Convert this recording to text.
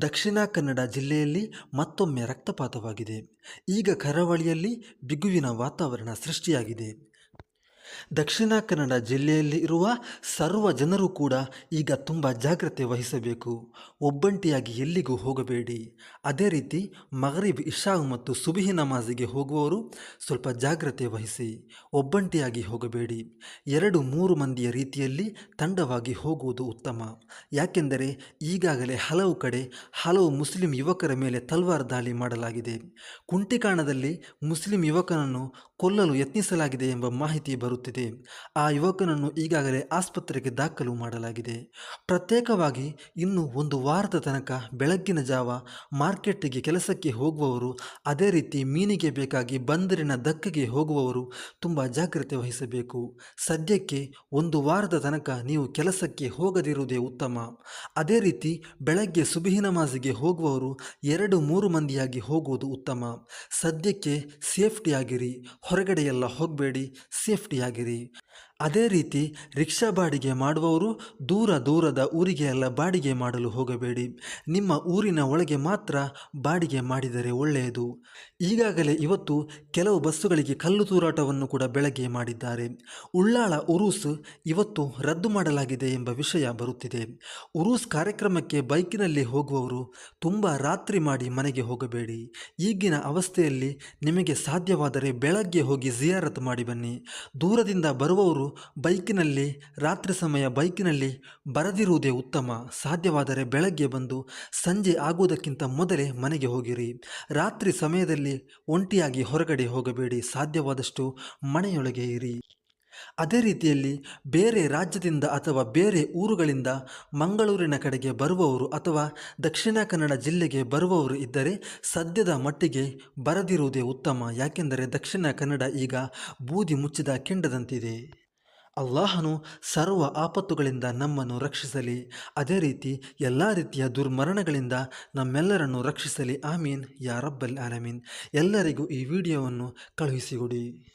ದಕ್ಷಿಣ ಕನ್ನಡ ಜಿಲ್ಲೆಯಲ್ಲಿ ಮತ್ತೊಮ್ಮೆ ರಕ್ತಪಾತವಾಗಿದೆ. ಈಗ ಕರಾವಳಿಯಲ್ಲಿ ಬಿಗುವಿನ ವಾತಾವರಣ ಸೃಷ್ಟಿಯಾಗಿದೆ. ದಕ್ಷಿಣ ಕನ್ನಡ ಜಿಲ್ಲೆಯಲ್ಲಿ ಇರುವ ಸರ್ವ ಜನರು ಕೂಡ ಈಗ ತುಂಬ ಜಾಗ್ರತೆ ವಹಿಸಬೇಕು. ಒಬ್ಬಂಟಿಯಾಗಿ ಎಲ್ಲಿಗೂ ಹೋಗಬೇಡಿ. ಅದೇ ರೀತಿ ಮಗರಿಬ್ ಇಶಾ ಮತ್ತು ಸುಬಿಹಿ ನಮಾಜಿಗೆ ಹೋಗುವವರು ಸ್ವಲ್ಪ ಜಾಗ್ರತೆ ವಹಿಸಿ, ಒಬ್ಬಂಟಿಯಾಗಿ ಹೋಗಬೇಡಿ. ಎರಡು ಮೂರು ಮಂದಿಯ ರೀತಿಯಲ್ಲಿ ತಂಡವಾಗಿ ಹೋಗುವುದು ಉತ್ತಮ. ಯಾಕೆಂದರೆ ಈಗಾಗಲೇ ಹಲವು ಕಡೆ ಹಲವು ಮುಸ್ಲಿಂ ಯುವಕರ ಮೇಲೆ ತಲ್ವಾರ್ ದಾಳಿ ಮಾಡಲಾಗಿದೆ. ಕುಂಟಿಕಾಣದಲ್ಲಿ ಮುಸ್ಲಿಂ ಯುವಕನನ್ನು ಕೊಲ್ಲಲು ಯತ್ನಿಸಲಾಗಿದೆ ಎಂಬ ಮಾಹಿತಿ ಬರುತ್ತಿದೆ. ಆ ಯುವಕನನ್ನು ಈಗಾಗಲೇ ಆಸ್ಪತ್ರೆಗೆ ದಾಖಲು ಮಾಡಲಾಗಿದೆ. ಪ್ರತ್ಯೇಕವಾಗಿ ಇನ್ನು ಒಂದು ವಾರದ ತನಕ ಬೆಳಗ್ಗಿನ ಜಾವ ಮಾರ್ಕೆಟ್ಗೆ ಕೆಲಸಕ್ಕೆ ಹೋಗುವವರು, ಅದೇ ರೀತಿ ಮೀನಿಗೆ ಬೇಕಾಗಿ ಬಂದರಿನ ದಕ್ಕಗೆ ಹೋಗುವವರು ತುಂಬ ಜಾಗ್ರತೆ ವಹಿಸಬೇಕು. ಸದ್ಯಕ್ಕೆ ಒಂದು ವಾರದ ತನಕ ನೀವು ಕೆಲಸಕ್ಕೆ ಹೋಗದಿರುವುದೇ ಉತ್ತಮ. ಅದೇ ರೀತಿ ಬೆಳಗ್ಗೆ ಸುಬಿಹಿ ನಮಾಜಿಗೆ ಹೋಗುವವರು ಎರಡು ಮೂರು ಮಂದಿಯಾಗಿ ಹೋಗುವುದು ಉತ್ತಮ. ಸದ್ಯಕ್ಕೆ ಸೇಫ್ಟಿಯಾಗಿರಿ. ಹೊರಗಡೆಯೆಲ್ಲ ಹೋಗಬೇಡಿ. ಹೋಗಬೇಡಿ ಸೇಫ್ಟಿಯಾಗಿರಿ ಅದೇ ರೀತಿ ರಿಕ್ಷಾ ಬಾಡಿಗೆ ಮಾಡುವವರು ದೂರ ದೂರದ ಊರಿಗೆ ಎಲ್ಲ ಬಾಡಿಗೆ ಮಾಡಲು ಹೋಗಬೇಡಿ. ನಿಮ್ಮ ಊರಿನ ಒಳಗೆ ಮಾತ್ರ ಬಾಡಿಗೆ ಮಾಡಿದರೆ ಒಳ್ಳೆಯದು. ಈಗಾಗಲೇ ಇವತ್ತು ಕೆಲವು ಬಸ್ಸುಗಳಿಗೆ ಕಲ್ಲು ತೂರಾಟವನ್ನು ಕೂಡ ಬೆಳಗ್ಗೆ ಮಾಡಿದ್ದಾರೆ. ಉಳ್ಳಾಳ ಉರೂಸ್ ಇವತ್ತು ರದ್ದು ಮಾಡಲಾಗಿದೆ ಎಂಬ ವಿಷಯ ಬರುತ್ತಿದೆ. ಉರೂಸ್ ಕಾರ್ಯಕ್ರಮಕ್ಕೆ ಬೈಕಿನಲ್ಲಿ ಹೋಗುವವರು ತುಂಬ ರಾತ್ರಿ ಮಾಡಿ ಮನೆಗೆ ಹೋಗಬೇಡಿ. ಈಗಿನ ಅವಸ್ಥೆಯಲ್ಲಿ ನಿಮಗೆ ಸಾಧ್ಯವಾದರೆ ಬೆಳಗ್ಗೆ ಹೋಗಿ ಜಿಯಾರತ್ ಮಾಡಿ ಬನ್ನಿ. ದೂರದಿಂದ ಬರುವವರು ಬೈಕಿನಲ್ಲಿ, ರಾತ್ರಿ ಸಮಯ ಬೈಕಿನಲ್ಲಿ ಬರದಿರುವುದೇ ಉತ್ತಮ. ಸಾಧ್ಯವಾದರೆ ಬೆಳಗ್ಗೆ ಬಂದು ಸಂಜೆ ಆಗುವುದಕ್ಕಿಂತ ಮೊದಲೇ ಮನೆಗೆ ಹೋಗಿರಿ. ರಾತ್ರಿ ಸಮಯದಲ್ಲಿ ಒಂಟಿಯಾಗಿ ಹೊರಗಡೆ ಹೋಗಬೇಡಿ. ಸಾಧ್ಯವಾದಷ್ಟು ಮನೆಯೊಳಗೆ ಇರಿ. ಅದೇ ರೀತಿಯಲ್ಲಿ ಬೇರೆ ರಾಜ್ಯದಿಂದ ಅಥವಾ ಬೇರೆ ಊರುಗಳಿಂದ ಮಂಗಳೂರಿನ ಕಡೆಗೆ ಬರುವವರು ಅಥವಾ ದಕ್ಷಿಣ ಕನ್ನಡ ಜಿಲ್ಲೆಗೆ ಬರುವವರು ಇದ್ದರೆ ಸದ್ಯದ ಮಟ್ಟಿಗೆ ಬರದಿರುವುದೇ ಉತ್ತಮ. ಯಾಕೆಂದರೆ ದಕ್ಷಿಣ ಕನ್ನಡ ಈಗ ಬೂದಿ ಮುಚ್ಚಿದ ಕೆಂಡದಂತಿದೆ. ಅಲ್ಲಾಹನು ಸರ್ವ ಆಪತ್ತುಗಳಿಂದ ನಮ್ಮನ್ನು ರಕ್ಷಿಸಲಿ. ಅದೇ ರೀತಿ ಎಲ್ಲ ರೀತಿಯ ದುರ್ಮರಣಗಳಿಂದ ನಮ್ಮೆಲ್ಲರನ್ನು ರಕ್ಷಿಸಲಿ. ಆಮೀನ್. ಯಾರಬ್ಬಲ್ ಆಲಮೀನ್. ಎಲ್ಲರಿಗೂ ಈ ವಿಡಿಯೋವನ್ನು ಕಳುಹಿಸಿಕೊಡಿ.